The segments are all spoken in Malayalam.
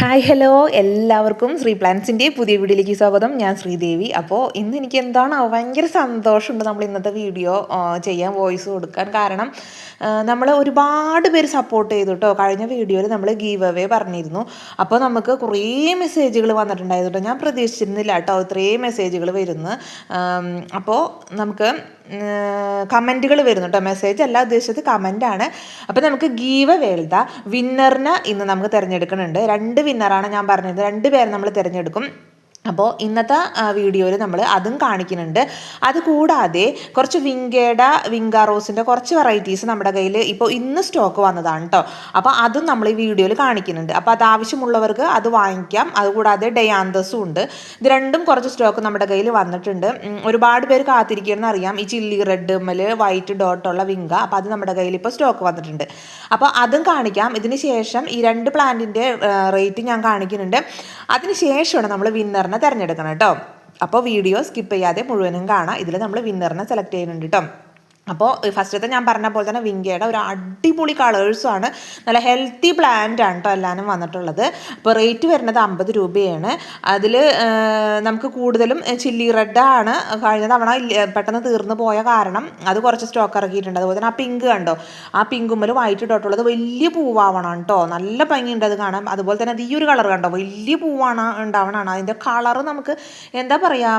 Hi hello. എല്ലാവർക്കും ശ്രീ പ്ലാൻസിന്റെ പുതിയ വീഡിയോയിലേക്ക് സ്വാഗതം. ഞാൻ ശ്രീദേവി. അപ്പോൾ ഇന്ന് എനിക്ക് എന്താണ് ഭയങ്കര സന്തോഷമുണ്ട് നമ്മൾ ഇന്നത്തെ വീഡിയോ ചെയ്യാൻ വോയിസ് കൊടുക്കാൻ. കാരണം നമ്മൾ ഒരുപാട് പേര് സപ്പോർട്ട് ചെയ്തു കേട്ടോ കഴിഞ്ഞ വീഡിയോയിൽ നമ്മൾ ഗീവ് അവേ പറഞ്ഞിരുന്നു. അപ്പോൾ നമുക്ക് കുറേ മെസ്സേജുകൾ വന്നിട്ടുണ്ടായിരുന്നു കേട്ടോ. ഞാൻ പ്രതീക്ഷിച്ചിരുന്നില്ല കേട്ടോ ഇത്രയും മെസ്സേജുകൾ വരുന്നു. അപ്പോൾ നമുക്ക് കമന്റുകൾ വരുന്നു കേട്ടോ. മെസ്സേജ് അല്ല ഉദ്ദേശിച്ചത് കമന്റാണ് അപ്പോൾ നമുക്ക് ഗീവ വേൾത വിന്നറിന് ഇന്ന് നമുക്ക് തിരഞ്ഞെടുക്കുന്നുണ്ട്. രണ്ട് വിന്നറാണ് ഞാൻ പറഞ്ഞത്. രണ്ട് പേരെ നമ്മൾ തിരഞ്ഞെടുക്കും. അപ്പോൾ ഇന്നത്തെ വീഡിയോയിൽ നമ്മൾ അതും കാണിക്കുന്നുണ്ട്. അതുകൂടാതെ കുറച്ച് കുറച്ച് വിങ്കേഡ വിങ്കാറോസിന്റെ കുറച്ച് വെറൈറ്റീസ് നമ്മുടെ കയ്യിൽ ഇപ്പോൾ ഇന്ന് സ്റ്റോക്ക് വന്നതാണ് കേട്ടോ അപ്പോൾ അതും നമ്മൾ ഈ വീഡിയോയിൽ കാണിക്കുന്നുണ്ട്. അപ്പോൾ അത് ആവശ്യമുള്ളവർക്ക് അത് വാങ്ങിക്കാം. അതുകൂടാതെ ഡയാന്തസും ഉണ്ട്. ഇത് രണ്ടും കുറച്ച് സ്റ്റോക്ക് നമ്മുടെ കയ്യിൽ വന്നിട്ടുണ്ട്. ഒരുപാട് പേര് കാത്തിരിക്കുമെന്ന് അറിയാം. ഈ ചില്ലി റെഡ് മൽ വൈറ്റ് ഡോട്ടുള്ള വിങ്ക. അപ്പോൾ അത് നമ്മുടെ കയ്യിൽ ഇപ്പോൾ സ്റ്റോക്ക് വന്നിട്ടുണ്ട്. അപ്പോൾ അതും കാണിക്കാം. ഇതിന് ശേഷം ഈ രണ്ട് പ്ലാന്റിന്റെ റേറ്റ് ഞാൻ കാണിക്കുന്നുണ്ട്. അതിന് ശേഷമാണ് നമ്മൾ വിന്നറിനെ തിരഞ്ഞെടുക്കണം കേട്ടോ. അപ്പോൾ വീഡിയോ സ്കിപ്പ് ചെയ്യാതെ മുഴുവനും കാണാം. ഇതിൽ നമ്മൾ വിന്നറിനെ സെലക്ട് ചെയ്യുന്നുണ്ട് കേട്ടോ. അപ്പോൾ ഫസ്റ്റത്തെ ഞാൻ പറഞ്ഞ പോലെ തന്നെ വിങ്കയുടെ ഒരു അടിപൊളി കളേഴ്സുമാണ് നല്ല ഹെൽത്തി പ്ലാന്റ് ആണ് കേട്ടോ എല്ലാവരും വന്നിട്ടുള്ളത്. അപ്പോൾ റേറ്റ് വരുന്നത് അമ്പത് രൂപയാണ്. അതിൽ നമുക്ക് കൂടുതലും ചില്ലി റെഡ് ആണ്. കഴിഞ്ഞ തവണ പെട്ടെന്ന് തീർന്നു പോയ കാരണം അത് കുറച്ച് സ്റ്റോക്ക് ഇറക്കിയിട്ടുണ്ട്. അതുപോലെ തന്നെ ആ പിങ്ക് കണ്ടോ? ആ പിങ്കുമ്മൽ വൈറ്റ് ഇട്ടിട്ടുള്ളത് വലിയ പൂവാവണം കേട്ടോ നല്ല ഭംഗിയുണ്ട് അത് കാണാം അതുപോലെ തന്നെ ഈ ഒരു കളർ കണ്ടോ? വലിയ പൂവാണ് ഉണ്ടാവണമാണ് അതിന്റെ കളർ നമുക്ക് എന്താ പറയുക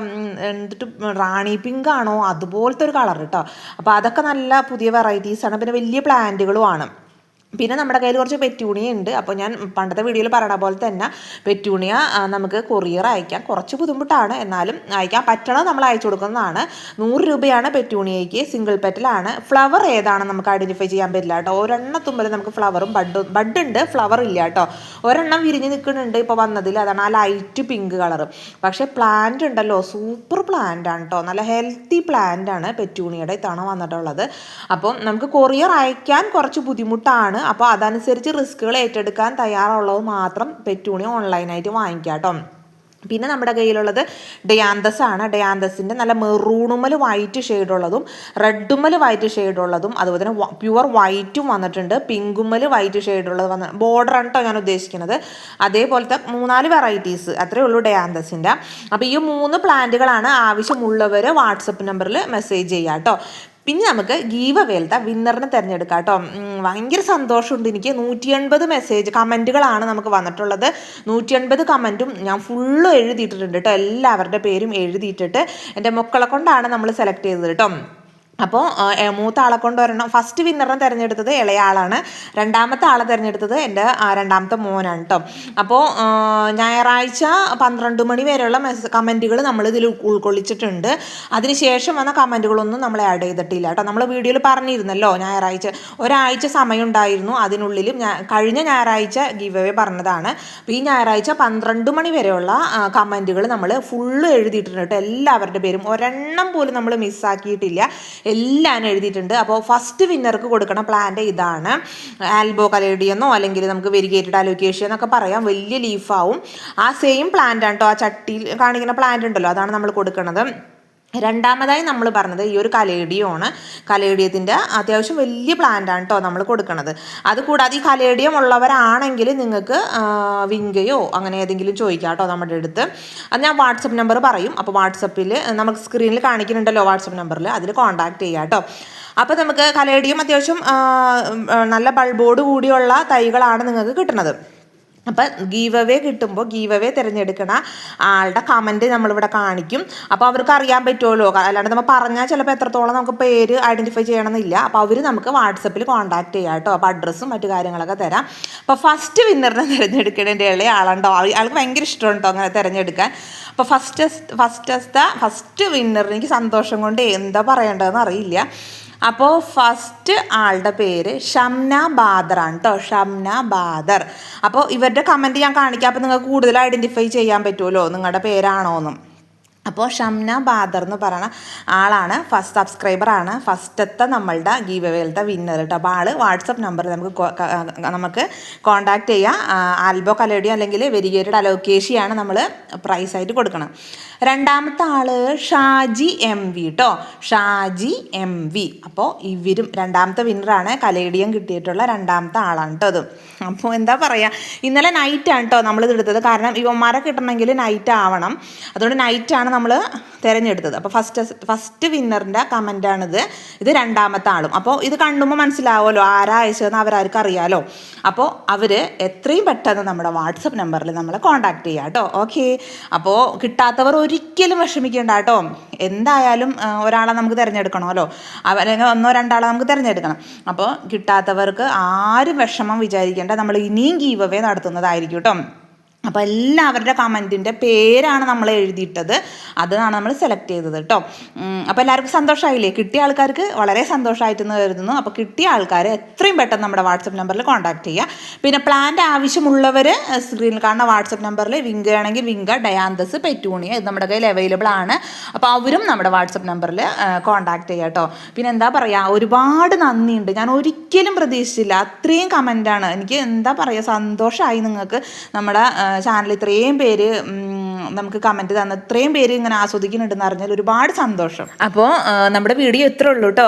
എന്നിട്ട് റാണി പിങ്ക് ആണോ? അതുപോലത്തെ ഒരു കളർ കേട്ടോ അപ്പോൾ അതൊക്കെ നല്ല പുതിയ വെറൈറ്റീസാണ് പിന്നെ വലിയ പ്ലാന്റുകളുമാണ് പിന്നെ നമ്മുടെ കയ്യിൽ കുറച്ച് പെറ്റൂണിയ ഉണ്ട് അപ്പോൾ ഞാൻ പണ്ടത്തെ വീഡിയോയിൽ പറയണ പോലെ തന്നെ പെറ്റൂണിയ നമുക്ക് കൊറിയർ അയക്കാം. കുറച്ച് ബുദ്ധിമുട്ടാണ്. എന്നാലും അയക്കാൻ പറ്റണം നമ്മൾ അയച്ചു കൊടുക്കുന്നതാണ്. നൂറ് രൂപയാണ് പെറ്റൂണിയയ്ക്ക് സിംഗിൾ പെറ്റലാണ് ഫ്ലവർ ഏതാണ് നമുക്ക് ഐഡന്റിഫൈ ചെയ്യാൻ പറ്റില്ല കേട്ടോ. ഒരെണ്ണത്തുമ്പോൾ നമുക്ക് ഫ്ലവറും ബഡ് ബഡ് ഉണ്ട്. ഫ്ലവർ ഇല്ല കേട്ടോ. ഒരെണ്ണം വിരിഞ്ഞ് നിൽക്കുന്നുണ്ട് ഇപ്പോൾ വന്നതിൽ. അതാണ് ആ ലൈറ്റ് പിങ്ക് കളർ പക്ഷേ പ്ലാന്റ് ഉണ്ടല്ലോ. സൂപ്പർ പ്ലാന്റ് ആണ് കേട്ടോ. നല്ല ഹെൽത്തി പ്ലാന്റ് ആണ് പെറ്റൂണിയുടെ ഇത്തവണ വന്നിട്ടുള്ളത്. അപ്പം നമുക്ക് കൊറിയർ അയക്കാൻ കുറച്ച് ബുദ്ധിമുട്ടാണ്. അപ്പോൾ അതനുസരിച്ച് റിസ്ക്കുകൾ ഏറ്റെടുക്കാൻ തയ്യാറുള്ളത് മാത്രം പെറ്റൂണി ഓൺലൈനായിട്ട് വാങ്ങിക്കാം കേട്ടോ പിന്നെ നമ്മുടെ കയ്യിലുള്ളത് ഡയാന്തസ് ആണ്. ഡയാന്തസിന്റെ നല്ല മെറൂണുമൽ വൈറ്റ് ഷെയ്ഡുള്ളതും റെഡുമൽ വൈറ്റ് ഷെയ്ഡുള്ളതും അതുപോലെ തന്നെ പ്യുവർ വൈറ്റും വന്നിട്ടുണ്ട്. പിങ്കുമൽ വൈറ്റ് ഷെയ്ഡുള്ളത് വന്ന് ബോർഡർ ആണ് ഞാൻ ഉദ്ദേശിക്കുന്നത്. അതേപോലത്തെ മൂന്നാൽ വെറൈറ്റീസ് അത്രയേ ഉള്ളൂ ഡയാന്തസിന്റെ അപ്പോൾ ഈ മൂന്ന് പ്ലാന്റുകളാണ് ആവശ്യമുള്ളവർ വാട്സപ്പ് നമ്പറിൽ മെസ്സേജ് ചെയ്യാം കേട്ടോ പിന്നെ നമുക്ക് ഗീവ വേൽത്ത വിന്നറിനെ തിരഞ്ഞെടുക്കാം കേട്ടോ. ഭയങ്കര സന്തോഷമുണ്ട്. എനിക്ക് നൂറ്റി എൺപത് മെസ്സേജ് കമന്റുകളാണ് നമുക്ക് വന്നിട്ടുള്ളത്. നൂറ്റി എൺപത് കമന്റും ഞാൻ ഫുള്ള് എഴുതിയിട്ടിട്ടുണ്ട് കേട്ടോ. എല്ലാവരുടെ പേരും എഴുതിയിട്ടിട്ട് എന്റെ മക്കളെ കൊണ്ടാണ് നമ്മൾ സെലക്ട് ചെയ്തത് കേട്ടോ. അപ്പോൾ മൂത്ത ആളെ കൊണ്ടുവരണം. ഫസ്റ്റ് വിന്നറിനെ തിരഞ്ഞെടുത്തത് ഇളയ ആളാണ് രണ്ടാമത്തെ ആളെ തിരഞ്ഞെടുത്തത് എന്റെ രണ്ടാമത്തെ മോനാണ് കേട്ടോ അപ്പോൾ ഞായറാഴ്ച പന്ത്രണ്ട് മണി വരെയുള്ള മെസ് കമന്റുകൾ നമ്മൾ ഇതിൽ ഉൾക്കൊള്ളിച്ചിട്ടുണ്ട്. അതിനുശേഷം വന്ന കമന്റുകളൊന്നും നമ്മൾ ആഡ് ചെയ്തിട്ടില്ല കേട്ടോ നമ്മൾ വീഡിയോയിൽ പറഞ്ഞിരുന്നല്ലോ ഞായറാഴ്ച. ഒരാഴ്ച സമയം ഉണ്ടായിരുന്നു അതിനുള്ളിലും കഴിഞ്ഞ ഞായറാഴ്ച ഗീവ് അവേ പറഞ്ഞതാണ്. അപ്പോൾ ഈ ഞായറാഴ്ച പന്ത്രണ്ട് മണി വരെയുള്ള കമന്റുകൾ നമ്മൾ ഫുള്ള് എഴുതിയിട്ടുണ്ട് കേട്ടോ എല്ലാവരുടെ പേരും. ഒരെണ്ണം പോലും നമ്മൾ മിസ്സാക്കിയിട്ടില്ല എല്ലാം എഴുതിയിട്ടുണ്ട്. അപ്പോൾ ഫസ്റ്റ് വിന്നർക്ക് കൊടുക്കണ പ്ലാന്റ് ഇതാണ്. ആൽബോ കലേഡിയെന്നോ അല്ലെങ്കിൽ നമുക്ക് വെരിഗേറ്റഡ് അലോക്കേഷൻ എന്നൊക്കെ പറയാം. വലിയ ലീഫാവും ആ സെയിം പ്ലാന്റ് ആണ് കേട്ടോ ആ ചട്ടിയിൽ കാണിക്കുന്ന പ്ലാന്റ് ഉണ്ടല്ലോ. അതാണ് നമ്മൾ കൊടുക്കുന്നത് രണ്ടാമതായി നമ്മൾ പറഞ്ഞത് ഈ ഒരു കലേഡിയമാണ്. കലേഡിയത്തിന്റെ അത്യാവശ്യം വലിയ പ്ലാന്റ് ആണ് കേട്ടോ നമ്മൾ കൊടുക്കുന്നത് അതുകൂടാതെ ഈ കലേഡിയം ഉള്ളവരാണെങ്കിൽ നിങ്ങൾക്ക് വിങ്കയോ അങ്ങനെ ഏതെങ്കിലും ചോദിക്കാം കേട്ടോ നമ്മുടെ അടുത്ത്. അത് ഞാൻ വാട്സപ്പ് നമ്പർ പറയും. അപ്പോൾ വാട്സപ്പിൽ നമുക്ക് സ്ക്രീനിൽ കാണിക്കുന്നുണ്ടല്ലോ വാട്സപ്പ് നമ്പറിൽ അതിൽ കോൺടാക്ട് ചെയ്യാം കേട്ടോ അപ്പോൾ നമുക്ക് കലേഡിയം അത്യാവശ്യം നല്ല ബൾബോട് കൂടിയുള്ള തൈകളാണ് നിങ്ങൾക്ക് കിട്ടുന്നത് അപ്പം ഗീവ് അവേ കിട്ടുമ്പോൾ ഗീവ് അവേ തിരഞ്ഞെടുക്കണ ആളുടെ കമന്റ് നമ്മളിവിടെ കാണിക്കും. അപ്പോൾ അവർക്ക് അറിയാൻ പറ്റുമല്ലോ അല്ലാണ്ട് നമ്മൾ പറഞ്ഞാൽ ചിലപ്പോൾ എത്രത്തോളം നമുക്ക് പേര് ഐഡന്റിഫൈ ചെയ്യണമെന്നില്ല. അപ്പോൾ അവർ നമുക്ക് വാട്സപ്പിൽ കോൺടാക്ട് ചെയ്യാം കേട്ടോ. അപ്പോൾ അഡ്രസ്സും മറ്റു കാര്യങ്ങളൊക്കെ തരാം. അപ്പോൾ ഫസ്റ്റ് വിന്നറിനെ തിരഞ്ഞെടുക്കേണ്ട ഇളയ ആളുണ്ടോ ആൾക്ക് ഭയങ്കര ഇഷ്ടമുണ്ടോ അങ്ങനെ തിരഞ്ഞെടുക്കാൻ. അപ്പോൾ ഫസ്റ്റ് ഫസ്റ്റത്തെ ഫസ്റ്റ് വിന്നറിന് എനിക്ക് സന്തോഷം കൊണ്ട് എന്താ പറയേണ്ടതെന്ന് അറിയില്ല. അപ്പോൾ ഫസ്റ്റ് ആളുടെ പേര് ഷംന ബാദറാണ് കേട്ടോ ഷംന ബാദർ. അപ്പോൾ ഇവരുടെ കമന്റ് ഞാൻ കാണിക്കാം. അപ്പോൾ നിങ്ങൾക്ക് കൂടുതൽ ഐഡന്റിഫൈ ചെയ്യാൻ പറ്റുമല്ലോ നിങ്ങളുടെ പേരാണോ എന്നും അപ്പോൾ ഷംന ബാദർ എന്ന് പറയുന്ന ആളാണ് ഫസ്റ്റ് സബ്സ്ക്രൈബറാണ് ഫസ്റ്റത്തെ നമ്മളുടെ ഗീവ് അവേലത്തെ വിന്നർ കേട്ടോ അപ്പോൾ ആൾ വാട്സപ്പ് നമ്പർ നമുക്ക് നമുക്ക് കോൺടാക്ട് ചെയ്യാം. ആൽബോ കലേഡിയോ അല്ലെങ്കിൽ വെരിഗേറ്റഡ് അലോക്കേഷിയാണ് നമ്മൾ പ്രൈസ് ആയിട്ട് കൊടുക്കണം രണ്ടാമത്തെ ആൾ ഷാജി എം വി കേട്ടോ ഷാജി എം വി അപ്പോൾ ഇവരും രണ്ടാമത്തെ വിന്നറാണ് കലേഡിയം കിട്ടിയിട്ടുള്ള രണ്ടാമത്തെ ആളാണ് കേട്ടോ അത് അപ്പോൾ എന്താ പറയുക ഇന്നലെ നൈറ്റാണ് കേട്ടോ നമ്മളിത് എടുത്തത്. കാരണം ഇവന്മാരെ കിട്ടണമെങ്കിൽ നൈറ്റ് ആവണം. അതുകൊണ്ട് നൈറ്റാണ് നമ്മൾ തിരഞ്ഞെടുത്തത്. അപ്പോൾ ഫസ്റ്റ് ഫസ്റ്റ് വിന്നറിന്റെ കമന്റാണിത് ഇത് രണ്ടാമത്തെ ആളും. അപ്പോൾ ഇത് കണ്ടുമ്പോൾ മനസ്സിലാവുമല്ലോ ആരാ അയച്ചതെന്ന് അവരാർക്ക് അറിയാമല്ലോ അപ്പോൾ അവർ എത്രയും പെട്ടെന്ന് നമ്മുടെ വാട്സപ്പ് നമ്പറിൽ നമ്മളെ കോൺടാക്ട് ചെയ്യുക കേട്ടോ. ഓക്കെ അപ്പോൾ കിട്ടാത്തവർ ഒരിക്കലും വിഷമിക്കേണ്ട കേട്ടോ. എന്തായാലും ഒരാളെ നമുക്ക് തിരഞ്ഞെടുക്കണമല്ലോ. അല്ലെങ്കിൽ ഒന്നോ രണ്ടാളെ നമുക്ക് തിരഞ്ഞെടുക്കണം. അപ്പോൾ കിട്ടാത്തവർക്ക് ആരും വിഷമം വിചാരിക്കേണ്ട. നമ്മൾ ഇനിയും ഗീവ് അവേ നടത്തുന്നതായിരിക്കും കേട്ടോ. അപ്പോൾ എല്ലാവരുടെ കമന്റിന്റെ പേരാണ് നമ്മൾ എഴുതിയിട്ടത്. അതാണ് നമ്മൾ സെലക്ട് ചെയ്തത് കേട്ടോ അപ്പോൾ എല്ലാവർക്കും സന്തോഷമായില്ലേ കിട്ടിയ ആൾക്കാർക്ക് വളരെ സന്തോഷമായിട്ടെന്ന് കരുതുന്നു. അപ്പോൾ കിട്ടിയ ആൾക്കാർ എത്രയും പെട്ടെന്ന് നമ്മുടെ വാട്സപ്പ് നമ്പറിൽ കോൺടാക്ട് ചെയ്യുക പിന്നെ പ്ലാന്റെ ആവശ്യമുള്ളവർ സ്ക്രീനിൽ കാണുന്ന വാട്സപ്പ് നമ്പറിൽ വിങ്ക ആണെങ്കിൽ വിങ്ക ഡയാന്തസ് പെറ്റൂണിയ ഇത് നമ്മുടെ കയ്യിൽ അവൈലബിൾ ആണ്. അപ്പോൾ അവരും നമ്മുടെ വാട്സപ്പ് നമ്പറിൽ കോൺടാക്ട് ചെയ്യുക കേട്ടോ പിന്നെ എന്താ പറയുക ഒരുപാട് നന്ദിയുണ്ട്. ഞാൻ ഒരിക്കലും പ്രതീക്ഷിച്ചില്ല. അത്രയും കമന്റാണ് എനിക്ക് എന്താ പറയുക സന്തോഷമായി നിങ്ങൾക്ക് നമ്മുടെ ചാനൽ ഇത്രയും പേര് നമുക്ക് കമന്റ് തന്ന ഇത്രയും പേര് ഇങ്ങനെ ആസ്വദിക്കുന്നുണ്ടെന്ന് അറിഞ്ഞാൽ ഒരുപാട് സന്തോഷം. അപ്പോൾ നമ്മുടെ വീഡിയോ ഇത്ര ഉള്ളൂ കേട്ടോ.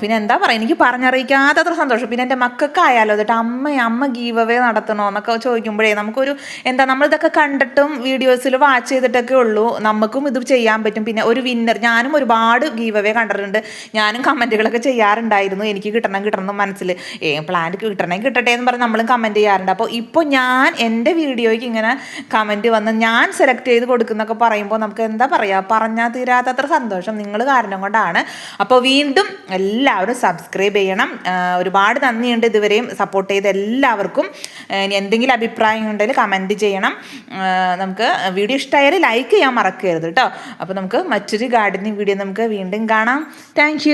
പിന്നെ എന്താ പറയുക എനിക്ക് പറഞ്ഞറിയിക്കാത്ത അത്ര സന്തോഷം. പിന്നെ എന്റെ മക്കൾക്കായാലോ എന്നിട്ട് അമ്മ അമ്മ ഗീവ് അവേ നടത്തണോ എന്നൊക്കെ ചോദിക്കുമ്പോഴേ നമുക്കൊരു എന്താ നമ്മളിതൊക്കെ കണ്ടിട്ടും വീഡിയോസിൽ വാച്ച് ചെയ്തിട്ടൊക്കെ ഉള്ളൂ. നമുക്കും ഇത് ചെയ്യാൻ പറ്റും. പിന്നെ ഒരു വിന്നർ ഞാനും ഒരുപാട് ഗീവ് അവേ കണ്ടിട്ടുണ്ട്. ഞാനും കമന്റുകളൊക്കെ ചെയ്യാറുണ്ടായിരുന്നു. എനിക്ക് കിട്ടണം കിട്ടണം മനസ്സിൽ. ഏ പ്ലാൻ കിട്ടണേ കിട്ടട്ടെ എന്ന് പറഞ്ഞ് നമ്മളും കമന്റ് ചെയ്യാറുണ്ട്. അപ്പോൾ ഇപ്പോൾ ഞാൻ എന്റെ വീഡിയോയ്ക്ക് ഇങ്ങനെ കമന്റ് വന്ന് ഞാൻ സെലക്ട് ചെയ്ത് കൊടുക്കുന്നൊക്കെ പറയുമ്പോൾ നമുക്ക് എന്താ പറയുക പറഞ്ഞാൽ തീരാത്തത്ര സന്തോഷം നിങ്ങൾ കാരണം കൊണ്ടാണ്. അപ്പോൾ വീണ്ടും എല്ലാവരും സബ്സ്ക്രൈബ് ചെയ്യണം. ഒരുപാട് നന്ദിയുണ്ട് ഇതുവരെയും സപ്പോർട്ട് ചെയ്ത എല്ലാവർക്കും. ഇനി എന്തെങ്കിലും അഭിപ്രായം ഉണ്ടെങ്കിൽ കമന്റ് ചെയ്യണം. നമുക്ക് വീഡിയോ ഇഷ്ടമായാൽ ലൈക്ക് ചെയ്യാൻ മറക്കരുത് കേട്ടോ അപ്പോൾ നമുക്ക് മറ്റൊരു ഗാർഡനിങ് വീഡിയോ നമുക്ക് വീണ്ടും കാണാം. താങ്ക്